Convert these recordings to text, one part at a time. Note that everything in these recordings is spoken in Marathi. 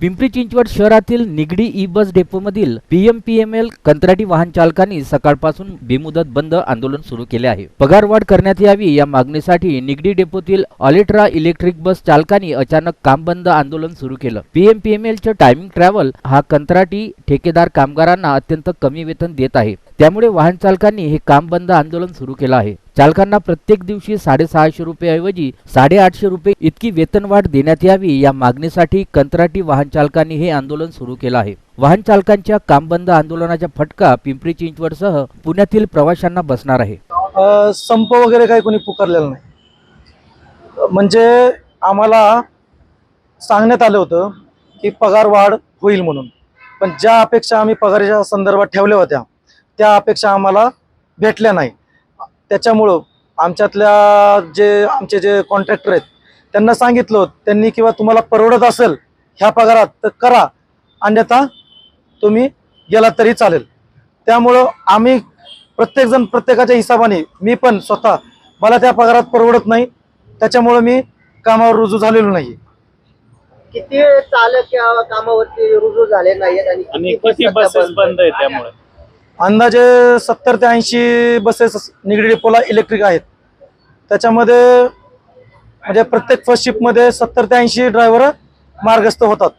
पिंपरी चिंचवड शहरातील निगडी ई बस डेपोमधील पीएमपीएमएल कंत्राटी वाहन चालकांनी सकाळपासून बेमुदत बंद आंदोलन सुरू केले आहे. पगारवाढ करण्यात यावी या मागणीसाठी निगडी डेपोतील ऑलेट्रा इलेक्ट्रिक बस चालकांनी अचानक काम बंद आंदोलन सुरू केलं. पीएमपीएमएलचं टायमिंग ट्रॅव्हल हा कंत्राटी ठेकेदार कामगारांना अत्यंत कमी वेतन देत आहे. त्यामुळे वाहन चालकांनी हे काम बंद आंदोलन सुरू केलं आहे. चालकांना प्रत्येक दिवशी साडेसहाशे रुपयाऐवजी साडेआठशे रुपये इतकी वेतनवाढ देण्यात यावी या मागणीसाठी कंत्राटी वाहन चालकांनी हे आंदोलन सुरू केलं आहे. वाहन चालकांच्या काम बंद आंदोलनाचा फटका पिंपरी चिंचवडसह पुण्यातील प्रवाशांना बसणार आहे. संप वगैरे काही कोणी पुकारलेला नाही. म्हणजे आम्हाला सांगण्यात आलं होतं की पगार वाढ होईल म्हणून. पण ज्या अपेक्षा आम्ही पगाराच्या संदर्भात ठेवल्या होत्या त्या अपेक्षा आम्हाला भेटल्या नाही. त्याच्यामुळं आमच्यातल्या जे आमचे जे कॉन्ट्रॅक्टर आहेत त्यांना सांगितलं होतं. त्यांनी किंवा तुम्हाला परवडत असेल ह्या पगारात तर करा. अन्यथा तुम्ही गेला तरी चालेल. त्यामुळं आम्ही प्रत्येकजण प्रत्येकाच्या हिसाबाने मी पण स्वतः मला त्या पगारात परवडत नाही. त्याच्यामुळं मी कामावर रुजू झालेलो नाही किती चालक कामावरती रुजू झाले नाहीत आणि किती बसेस बंद आहे त्यामुळे? अंदाजे सत्तर ते ऐंशी बसेस निगडी डेपोला इलेक्ट्रिक आहेत. त्याच्यामध्ये म्हणजे प्रत्येक फर्स्ट शिपमध्ये सत्तर ते ऐंशी ड्रायव्हर मार्गस्थ होतात.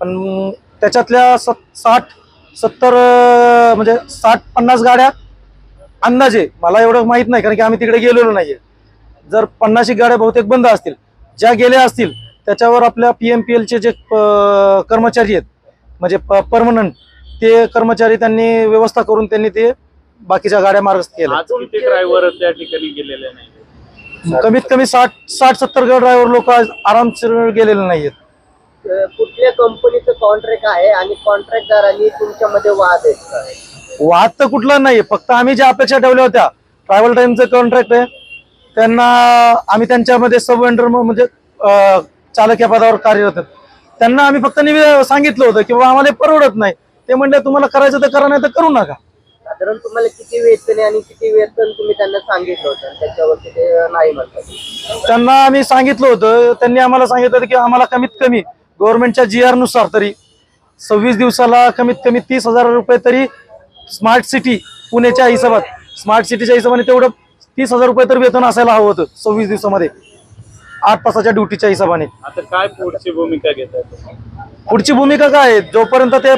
पण त्याच्यातल्या सत साठ सत्तर म्हणजे साठ पन्नास गाड्या अंदाजे मला एवढं माहीत नाही कारण की आम्ही तिकडे गेलेलो नाहीये. जर पन्नास एक गाड्या बहुतेक बंद असतील ज्या गेल्या असतील त्याच्यावर आपल्या पी एम पी एलचे जे कर्मचारी आहेत म्हणजे परमनंट ते कर्मचारी त्यांनी व्यवस्था करून त्यांनी ते बाकीच्या गाड्या मार्गस्थ केल्या. ड्रायव्हर त्या ठिकाणी गेलेले नाही कमीत कमी साठ साठ सत्तर ड्रायव्हर लोक आरामशीर गेलेले नाहीयेत. कुठल्या कंपनीचं कॉन्ट्रॅक्ट आहे आणि कॉन्ट्रॅक्टदारांनी तुमच्यामध्ये वाद आहेत का? वाद तर कुठला नाही फक्त आम्ही ज्या अपेक्षा ठेवल्या होत्या ट्रॅव्हल टाइमचं कॉन्ट्रॅक्ट आहे त्यांना आम्ही त्यांच्यामध्ये सब वेंडर म्हणजे चालक या पदावर कार्यरत आहेत. त्यांना आम्ही फक्त सांगितलं होतं की बाबा आम्हाला हे परवडत नाही. ते म्हणले तुम्हाला करायचं तर करा नाही तर करू नका. साधारण तुम्हाला किती वेतन आहे आणि किती वेतन तुम्ही त्यांना सांगितलं होतं त्याच्यावरती ते नाही म्हणतात. त्यांना आम्ही सांगितलं होतं. त्यांनी आम्हाला सांगितलं होतं की आम्हाला कमीत कमी गव्हर्नमेंटच्या जी आरनुसार तरी सव्वीस दिवसाला कमीत कमी तीस हजार रुपये तरी स्मार्ट सिटी पुण्याच्या हिशोबात स्मार्ट सिटीच्या हिशोबाने तेवढं तीस हजार रुपये तर वेतन असायला हवं होतं सव्वीस दिवसामध्ये. आठ तासाच्या ड्युटीच्या हिशोबाने. आता काय पुढची भूमिका घेत आहे पुढची भूमिका काय आहे? जोपर्यंत ते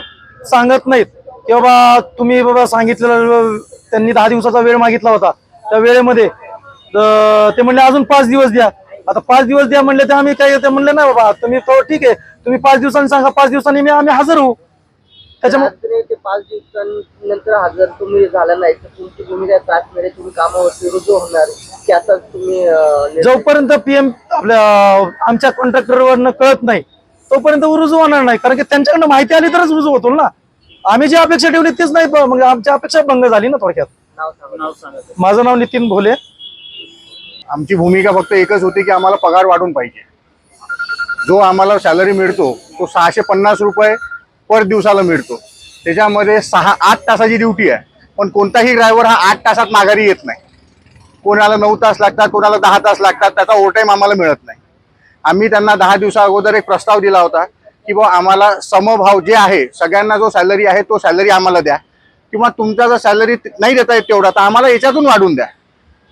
सांगत नाहीत. की बाबा तुम्ही बाबा सांगितलेलं त्यांनी दहा दिवसाचा वेळ मागितला होता. त्या वेळेमध्ये ते म्हणले अजून पाच दिवस द्या. आता पाच दिवस द्या म्हणले ते आम्ही काय ते म्हणले नाही बाबा तुम्ही ठीक आहे. तुम्ही पाच दिवसांनी सांगा पाच दिवसांनी मी आम्ही हजर होऊ. त्याच्यामुळे ते पाच दिवसांनंतर हजर तुम्ही झाला नाही तर तुमची भूमिका तास वेळे तुम्ही कामावरती रुजू होणार. त्याचा तुम्ही जोपर्यंत पीएम आपल्या आमच्या कॉन्ट्रॅक्टरवरनं कळत नाही तोपर्यंत रुजू होणार नाही. कारण की त्यांच्याकडनं माहिती आली तरच रुजू होतो ना. आम्ही जी अपेक्षा ठेवली तीच नाही मग आमची अपेक्षा भंग झाली ना थोडक्यात. माझं नाव नितीन भोले. आमची भूमिका फक्त एकच होती की आम्हाला पगार वाढून पाहिजे. जो आम्हाला सॅलरी मिळतो तो सहाशे पन्नास रुपये पर दिवसाला मिळतो. त्याच्यामध्ये सहा आठ तासाची ड्युटी आहे. पण कोणताही ड्रायव्हर हा आठ तासात माघारी येत नाही. कोणाला नऊ तास लागतात कोणाला दहा तास लागतात त्याचा ओव्हरटाईम आम्हाला मिळत नाही. आम्ही त्यांना दहा दिवसा अगोदर एक प्रस्ताव दिला होता की बुवा आम्हाला समभाव जे आहे सगळ्यांना जो सॅलरी आहे तो सॅलरी आम्हाला द्या. किंवा तुमचा जर सॅलरी नाही देता येत तेवढा तर आम्हाला याच्यातून वाढून द्या.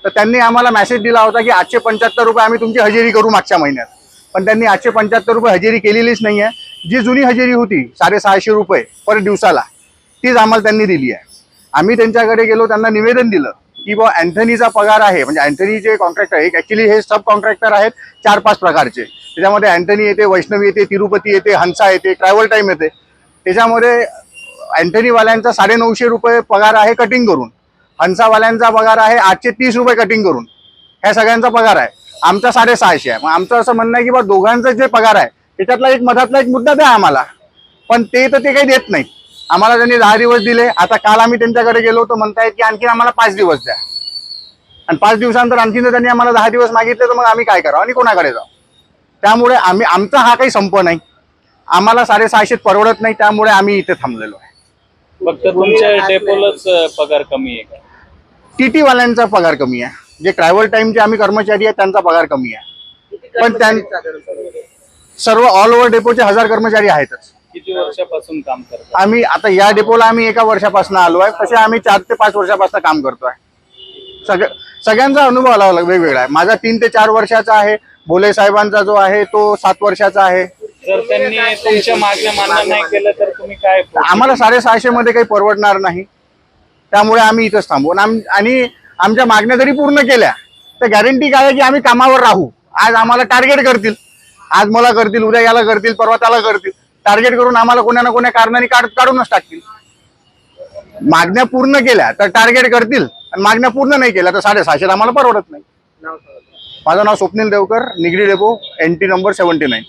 तर त्यांनी आम्हाला मेसेज दिला होता की आठशे पंच्याहत्तर रुपये आम्ही तुमची हजेरी करू मागच्या महिन्यात. पण त्यांनी आठशे पंच्याहत्तर रुपये हजेरी केलेलीच नाही आहे जी जुनी हजेरी होती साडेसहाशे रुपये पर दिवसाला तीच आम्हाला त्यांनी दिली आहे. आम्ही त्यांच्याकडे गेलो त्यांना निवेदन दिलं. की बुवा अँथनीचा पगार आहे म्हणजे अँथनी जे कॉन्ट्रॅक्टर आहे ॲक्च्युली हे सब कॉन्ट्रॅक्टर आहेत चार पाच प्रकारचे. त्याच्यामध्ये अँथनी येते वैष्णवी येते तिरुपती येते हंसा येते ट्रॅव्हल टाईम येते. त्याच्यामध्ये अँथनीवाल्यांचा साडेनऊशे रुपये पगार आहे कटिंग करून. हंसावाल्यांचा पगार आहे आठशे तीस रुपये कटिंग करून. ह्या सगळ्यांचा पगार आहे. आमचा साडेसहाशे आहे. मग आमचं असं म्हणणं आहे की बा दोघांचं जे पगार आहे त्याच्यातला एक मधातला एक मुद्दा द्या आम्हाला. पण ते तर ते काही देत नाही आम्हाला त्यांनी दहा दिवस दिले. आता काल आम्ही त्यांच्याकडे गेलो तर म्हणतायत की आणखी आम्हाला पाच दिवस द्या. आणि पाच दिवसानंतर आणखीन जर त्यांनी आम्हाला दहा दिवस मागितले तर मग आम्ही काय करावं? आणि कोणाकडे जाऊ त्यामुळे आम्ही आमचा हा काही संप नाही. आम्हाला साडेसहाशेत परवडत नाही. त्यामुळे आम्ही इथे थांबलेलो आहे. फक्त तुमच्या डेपोलाच पगार कमी आहे का? टी वाल्यांचा पगार कमी आहे. जे ट्रॅव्हल टाइमचे आम्ही कर्मचारी आहेत त्यांचा पगार कमी आहे. पण त्यां- सर्व ऑल ओव्हर डेपोचे हजार कर्मचारी आहेतच. किती वर्षापासून काम करतात आम्ही आता या डेपोला आम्ही एका वर्षापासून आलो आहे. तसे आम्ही चार ते पाच वर्षापासून काम करतोय. सगळ्या सगळ्यांचा अनुभव आला वेगवेगळा आहे. माझा तीन ते चार वर्षाचा आहे. बोले साहेबांचा जो आहे तो सात वर्षाचा आहे. जर त्यांनी तुमच्या मागण्या मान्य नाही केलं तर तुम्ही काय आम्हाला साडेसहाशे मध्ये काही परवडणार नाही. त्यामुळे आम्ही इथंच थांबू. आणि आमच्या मागण्या जरी पूर्ण केल्या तर गॅरंटी काय आहे की आम्ही कामावर राहू. आज आम्हाला टार्गेट करतील. आज मला करतील उद्या याला करतील परवा त्याला करतील. टार्गेट करून आम्हाला कोणा ना कोण्या कारणाने काढ काढूनच टाकतील. मागण्या पूर्ण केल्या तर टार्गेट करतील. आणि मागण्या पूर्ण नाही केल्या तर साडेसहाशे आम्हाला परवडत नाही. माझं नाव Swapnil Devkar Nigdi depot N T number seventy nine